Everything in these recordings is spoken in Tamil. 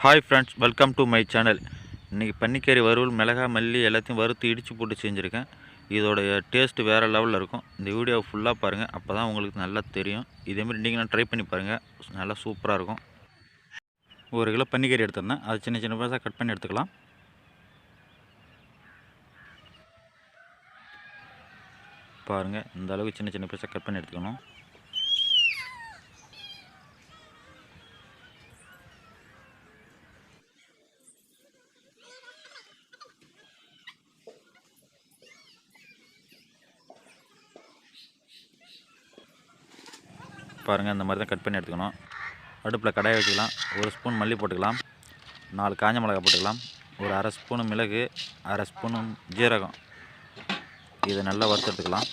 Hi friends welcome to my channel இன்றைக்கி பன்னிக்கறி வறுவல் மிளகா மல்லி எல்லாத்தையும் வறுத்து இடித்து போட்டு செஞ்சுருக்கேன். இதோடைய டேஸ்ட்டு வேறு லெவலில் இருக்கும். இந்த வீடியோ ஃபுல்லாக பாருங்கள் அப்போ தான் உங்களுக்கு நல்லா தெரியும். இதேமாதிரி நீங்களும் ட்ரை பண்ணி பாருங்கள் நல்லா சூப்பராக இருக்கும். ஒரு கிலோ பன்னிக்கறி எடுத்திருந்தேன். அது சின்ன சின்ன பீஸாக கட் பண்ணி எடுத்துக்கலாம். பாருங்கள் இந்த அளவுக்கு சின்ன சின்ன பீஸாக கட் பண்ணி எடுத்துக்கணும். பாருங்கள் இந்த மாதிரி தான் கட் பண்ணி எடுத்துக்கணும். அடுப்பில் கடாயை வச்சுக்கலாம். ஒரு ஸ்பூன் மல்லி போட்டுக்கலாம். நாலு காஞ்ச மிளகாய் போட்டுக்கலாம். ஒரு அரை ஸ்பூனு மிளகு அரை ஸ்பூனு ஜீரகம். இதை நல்லா வறுத்து எடுத்துக்கலாம்.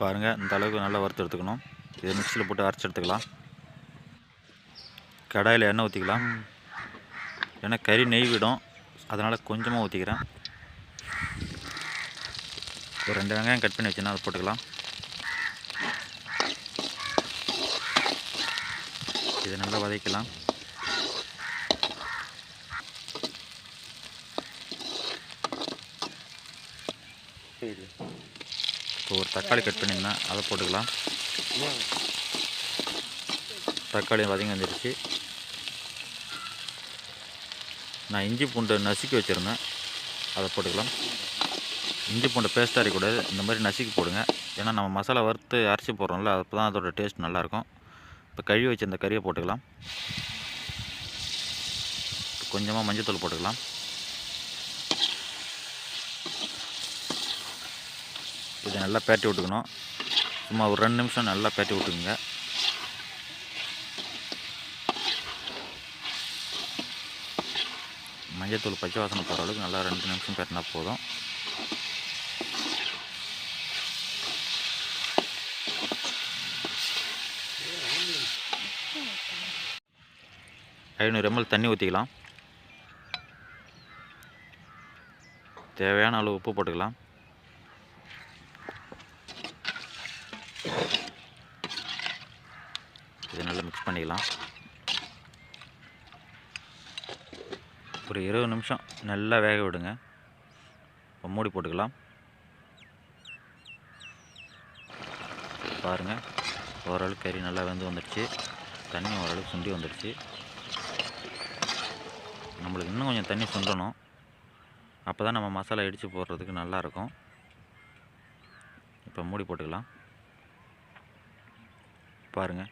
பாருங்கள் இந்த அளவுக்கு நல்லா வறுத்து எடுத்துக்கணும். இதை மிக்சியில் போட்டு அரைச்சி எடுத்துக்கலாம். கடாயில் எண்ணெய் ஊற்றிக்கலாம் ஏன்னா கறி நெய் விடும். அதனால் கொஞ்சமாக ஊற்றிக்கிறேன் ஒரு ரெண்டு வெங்காயம் கட் பண்ணி வச்சுன்னா அதை போட்டுக்கலாம். இதை நல்லா வதக்கலாம். இப்போ ஒரு தக்காளி கட் பண்ணியிருந்தேன் அதை போட்டுக்கலாம். தக்காளி வதங்கி வந்துடுச்சு நான் இஞ்சி பூண்டு நசுக்கி வச்சுருந்தேன். அதை போட்டுக்கலாம். இஞ்சி பூண்டு பேஸ்ட் அரைக்கூடாது இந்த மாதிரி நசுக்கி போடுங்க. ஏன்னா நம்ம மசாலா வறுத்து அரைச்சி போடுறோம்ல அப்போ தான் அதோட டேஸ்ட் நல்லாயிருக்கும். இப்போ கழுவி வச்சு கறியை போட்டுக்கலாம். கொஞ்சமாக மஞ்சத்தூள் போட்டுக்கலாம். இதை நல்லா பேட்டி விட்டுக்கணும். சும்மா ஒரு ரெண்டு நிமிஷம் நல்லா பேட்டி விட்டுக்குங்க. மஞ்சத்தூள் பச்சை வாசனை போகிற அளவுக்கு நல்லா ரெண்டு நிமிஷம் பேட்டினா போதும். ஐநூறு எம்எல் தண்ணி ஊற்றிக்கலாம் தேவையான அளவு உப்பு போட்டுக்கலாம். இதை நல்லா மிக்ஸ் பண்ணிக்கலாம். ஒரு இருபது நிமிஷம் நல்லா வேக விடுங்க. இப்போ மூடி போட்டுக்கலாம். பாருங்கள் ஓரளவுக்கு கறி நல்லா வெந்து வந்துடுச்சு. தண்ணி ஓரளவுக்கு சுண்டி வந்துடுச்சு. நம்மளுக்கு இன்னும் கொஞ்சம் தண்ணி சுண்டணும். அப்போ தான் நம்ம மசாலா இடித்து போடுறதுக்கு நல்லாயிருக்கும். இப்போ மூடி போட்டுக்கலாம். பாருங்கள்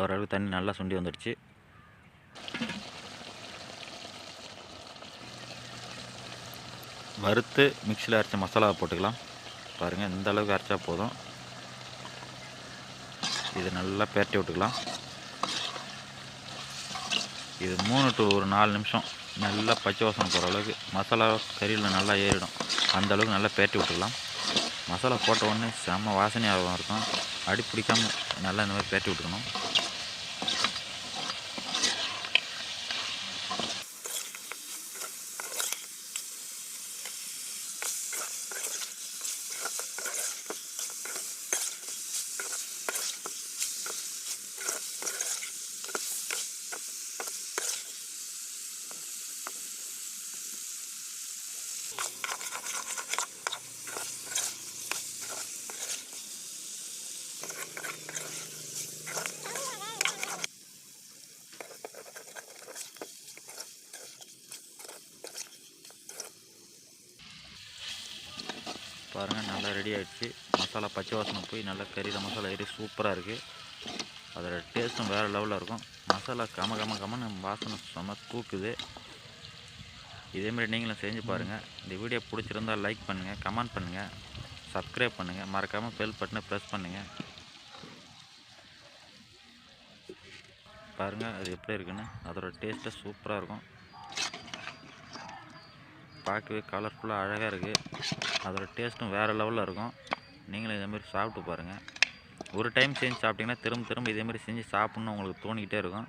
ஓரளவுக்கு தண்ணி நல்லா சுண்டி வந்துடுச்சு. வறுத்து மிக்சியில் அரைச்ச மசாலாவை போட்டுக்கலாம். பாருங்கள் இந்த அளவுக்கு அரைச்சா போதும். இது நல்லா பேரட்டி விட்டுக்கலாம். இது மூணு டு ஒரு நாலு நிமிஷம் நல்லா பச்சை வாசனை போகிற அளவுக்கு மசாலா கறியில் நல்லா ஏறிடும். அந்த அளவுக்கு நல்லா பேரட்டி விட்டுக்கலாம். மசாலா போட்ட உடனே செம்ம வாசனையாக இருக்கும். அடி பிடிக்காமல் நல்லா இந்த மாதிரி பேரட்டி விட்டுக்கணும். பாருங்கள் நல்லா ரெடி ஆகிடுச்சு மசாலா பச்சை வாசனை போய் நல்லா கறியில் மசாலா ஏறி சூப்பராக இருக்குது அதோட டேஸ்ட்டும் வேறு லெவலில் இருக்கும். மசாலா கம கம கமன்னு வாசனை செம்ம தூக்குது. இதேமாரி நீங்களும் செஞ்சு பாருங்கள் இந்த வீடியோ பிடிச்சிருந்தால் லைக் பண்ணுங்கள் கமெண்ட் பண்ணுங்கள் சப்ஸ்கிரைப் பண்ணுங்கள் மறக்காமல் பெல் பட்டனை ப்ரெஸ் பண்ணுங்கள் பாருங்கள் அது எப்படி இருக்குன்னு. அதோட டேஸ்ட்டு சூப்பராக இருக்கும். பார்க்கவே கலர்ஃபுல்லாக அழகாக இருக்குது அதோட டேஸ்ட்டும் வேறு லெவலில் இருக்கும். நீங்களும் இதேமாரி சாப்பிட்டு பாருங்கள் ஒரு டைம் செஞ்சு சாப்பிட்டிங்கன்னா திரும்ப திரும்ப இதேமாரி செஞ்சு சாப்பிட்ணுன்னு உங்களுக்கு தோணிக்கிட்டே இருக்கும்.